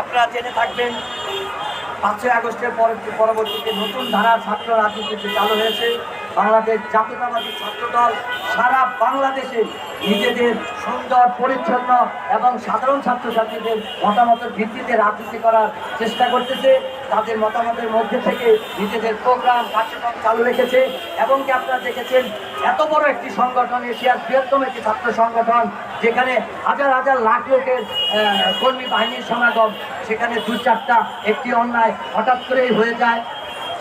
আপনারা জেনে থাকবেন, পাঁচই আগস্টের পর পরবর্তীতে নতুন ধারার ছাত্র রাজনীতিতে চালু হয়েছে। বাংলাদেশ জাতীয়তাবাদী ছাত্র দল সারা বাংলাদেশে নিজেদের সুন্দর, পরিচ্ছন্ন এবং সাধারণ ছাত্রছাত্রীদের মতামতের ভিত্তিতে রাজনীতি করার চেষ্টা করতেছে। তাদের মতামতের মধ্যে থেকে নিজেদের প্রোগ্রাম, কার্যক্রম চালু রেখেছে। এবং কি আপনারা দেখেছেন, এত বড় একটি সংগঠন, এশিয়ার বৃহত্তম একটি ছাত্র সংগঠন যেখানে হাজার হাজার লাখ লোকের কর্মী বাহিনীর সমাগম, সেখানে দু চারটা একটি অন্যায় হঠাৎ করেই হয়ে যায়।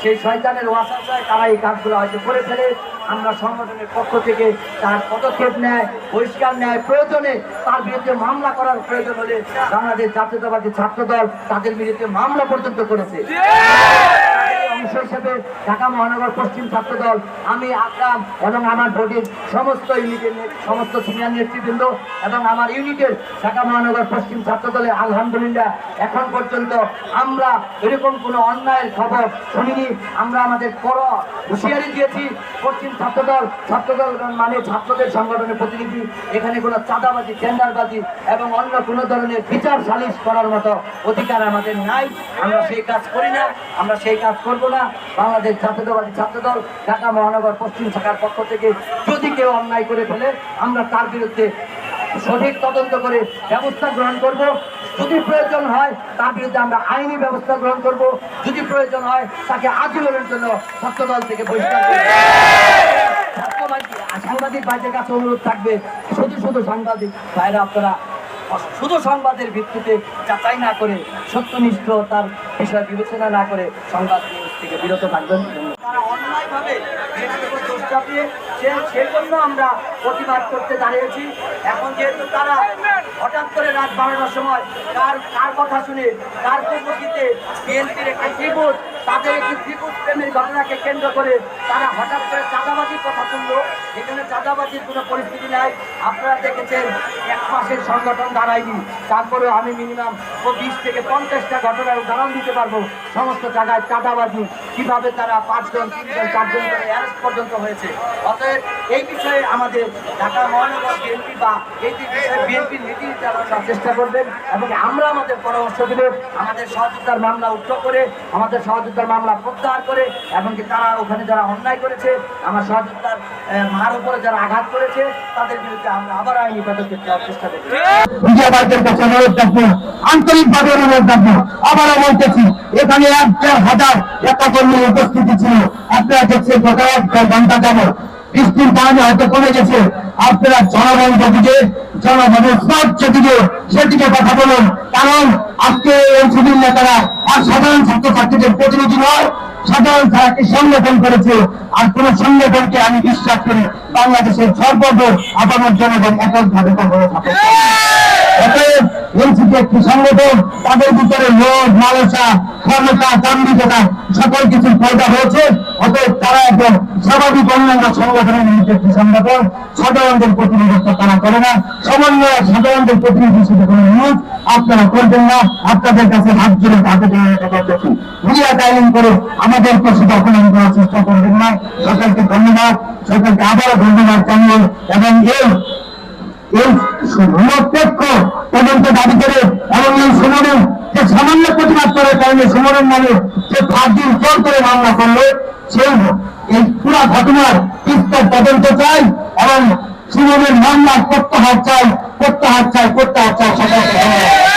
সেই শয়তানের ওয়াসাসায় তারা এই কাজগুলো হয়তো করে ফেলে। আমরা সংগঠনের পক্ষ থেকে তার পদক্ষেপ নেয়, বহিষ্কার নেয়। প্রয়োজনে তার বিরুদ্ধে মামলা করার প্রয়োজন হলে বাংলাদেশ জাতীয়তাবাদী ছাত্র দল তাদের বিরুদ্ধে মামলা পর্যন্ত করেছে। অংশ হিসেবে ঢাকা মহানগর পশ্চিম ছাত্র দল আমি আকরাম এবং আমার বডির সমস্ত ইউনিটের সমস্ত সিনিয়র নেতৃবৃন্দ এবং আমার ইউনিটের ঢাকা মহানগর পশ্চিম ছাত্র দলের আলহামদুলিল্লাহ, এখন পর্যন্ত আমরা এরকম কোনো অন্যায়ের খবর শুনিনি। আমরা আমাদের বড় হুঁশিয়ারি দিয়েছি। পশ্চিম ছাত্র দল ছাত্র দল মানে ছাত্রদের সংগঠনের প্রতিনিধি, এখানে কোনো চাঁদাবাজি, টেন্ডারবাজি এবং অন্য কোনো ধরনের বিচার সালিশ করার মতো অধিকার আমাদের নাই। আমরা সেই কাজ করি না। আমরা সেই কাজ করব না, বাংলাদেশ জাতীয়তাবাদী ছাত্র দল ঢাকা মহানগর পশ্চিম শাখার পক্ষ থেকে যদি কেউ অন্যায় করে ফেলে, আমরা তার বিরুদ্ধে সঠিক তদন্ত করে ব্যবস্থা গ্রহণ করব। যদি প্রয়োজন হয়, তার বিরুদ্ধে আমরা আইনি ব্যবস্থা গ্রহণ করব। যদি প্রয়োজন হয়, তাকে আজীবনের জন্য ছাত্র দল থেকে বহিষ্কার করব। সাংবাদিক ভাইদের কাছে অনুরোধ থাকবে, শুধু শুধু সাংবাদিক ভাইরা আপনারা শুধু সংবাদের ভিত্তিতে যাচাই না করে, সত্যনিষ্ঠ তার বিষয় বিবেচনা না করে সংবাদ নিউজ থেকে বিরত থাকবেন তারা সে সেজন্য আমরা প্রতিবাদ করতে দাঁড়িয়েছি। এখন যেহেতু তারা হঠাৎ করে রাত বারোটার সময় কার কার কথা শুনে, কার পরিপ্রেক্ষিতে বিএনপির একটি ত্রিভুজ তাদের একটি ত্রিভুজ প্রেমের ঘটনাকে কেন্দ্র করে তারা হঠাৎ করে চাঁদাবাজির কথা শুনলো এখানে চাঁদাবাজির কোনো পরিস্থিতি নাই। আপনারা দেখেছেন, এক মাসের সংগঠন দাঁড়ায়নি। তারপরেও আমি মিনিমাম ও বিশ থেকে পঞ্চাশটা ঘটনার উদাহরণ দিতে পারব। সমস্ত জায়গায় চাঁদাবাজি, কীভাবে তারা পাঁচজন, তিনজন, চারজন করে অ্যারেস্ট পর্যন্ত হয়েছে। অতএব এই বিষয়ে আমাদের ঢাকা মহানগর বিএনপি বা এই বিষয়ে বিএনপির নীতি নির্ধারণার চেষ্টা করবেন এবং আমরা আমাদের পরামর্শ দেব। আমাদের সহযোগিতার মামলা উঠ্র করে আমাদের সহযোগিতার মামলা প্রত্যাহার করে, এমনকি তারা ওখানে যারা অন্যায় করেছে, আমার সহযোগিতার মার উপরে যারা আঘাত করেছে, তাদের বিরুদ্ধে আমরা আবার আইনি পদক্ষেপ নেওয়ার চেষ্টা আন্তরিকভাবে অনুরোধ আবারও বলতেছি, এখানে এক হাজার উপস্থিতি ছিল। ঘণ্টা বৃষ্টির কারণে হয়তো কমে গেছে। আপনারা জনগণকে দিকে, জনগণের স্বচ্ছ দিকে সেদিকে কথা বলুন। কারণ আজকে এই সুদীর নেতারা আর সাধারণ ছাত্রছাত্রীদের প্রতিনিধি নয়, সাধারণ একটি সংগঠন করেছে। আর কোন সংগঠনকে আমি বিশ্বাস করি বাংলাদেশের সর্বদর আপামর জনগণ এককভাবে কখনো থাকে এনসিপি একটি সংগঠন, তাদের ভিতরে লোভ লালসা ক্ষমতা, দাম্ভিকতা সকল কিছুর পয়দা হয়েছে। অতএব তারা একদম স্বাভাবিক অন্যান্য সংগঠনের মধ্যে একটি সংগঠন, সাধারণদের প্রতিনিধিত্ব তারা করে না। সমন্বয় সাধারণদের প্রতিনিধি হিসেবে কোনো নিউজ আপনারা করবেন না। আপনাদের কাছে হাত জুড়ে হাতে দেখি মিডিয়া টাইলিং করে আমাদেরকে শুধু অপমান করার চেষ্টা করবেন না। সকলকে ধন্যবাদ। সকলকে আবারও ধন্যবাদ জানিয়ে এবং এই এই নিরপেক্ষ তদন্ত দাবি করে এবং এই সমরের যে সামান্য প্রতিবাদ করার কারণে সুমনের নামে যে ফাঁকির জোর করে মামলা করল, সেই এই পুরা ঘটনার বিস্তার তদন্ত চাই এবং সুমনের মামলা প্রত্যাহার চাই প্রত্যাহার চাই প্রত্যাহার চাই ধন্যবাদ